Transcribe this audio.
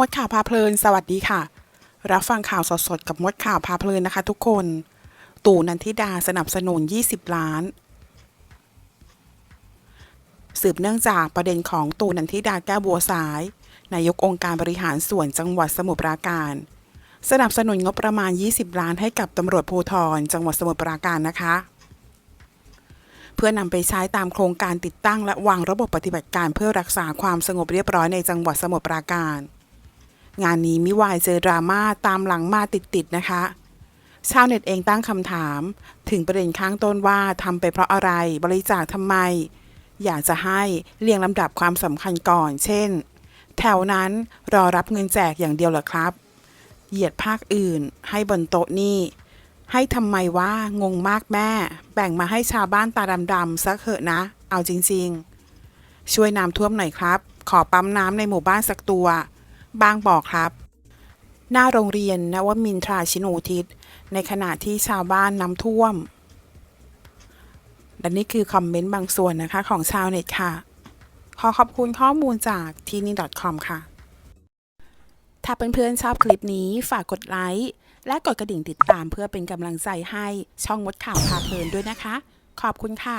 มดข่าวพาเพลิน สวัสดีค่ะ รับฟังข่าวสดๆกับมดข่าวพาเพลินนะคะทุกคน ตู่นันทิดาสนับสนุน 20 ล้าน สืบเนื่องจากประเด็นของตู่นันทิดาแก้วบัวสาย นายกองค์การบริหารส่วนจังหวัดสมุทรปราการ สนับสนุนงบประมาณ 20 ล้านให้กับตำรวจภูธรจังหวัดสมุทรปราการนะคะ เพื่อนำไปใช้ตามโครงการติดตั้งและวางระบบปฏิบัติการเพื่อรักษาความสงบเรียบร้อยในจังหวัดสมุทรปราการ งานนี้มิวายเจอดราม่าตามหลังมาติดๆนะคะ ชาวเน็ตเองตั้งคำถาม ถึงประเด็นข้างต้นว่าทำไปเพราะอะไรบริจาคทำไม อยากจะให้เรียงลำดับความสำคัญก่อน เช่น แถวนั้นรอรับเงินแจกอย่างเดียวเหรอครับ เหยียดภาคอื่น ให้บนโต๊ะนี่ให้ทำไมว่างงมากแม่ แบ่งมาให้ชาวบ้านตาดำๆสักเหอะนะ เอาจริง ๆ ช่วยน้ำท่วมหน่อยครับ ขอปั๊มน้ำในหมู่บ้านสักตัว บางบอกครับ หน้าโรงเรียนนวมินทราชินูทิศ ในขณะที่ชาวบ้านน้ำท่วม และนี่คือคอมเมนต์บางส่วนนะคะของชาวเน็ตค่ะ ขอขอบคุณข้อมูลจากทีนี่ .com ค่ะ ถ้าเพื่อนๆชอบคลิปนี้ฝากกดไลค์และกดกระดิ่งติดตามเพื่อเป็นกำลังใจให้ช่องมดข่าวพาเพลินด้วยนะคะ ขอบคุณค่ะ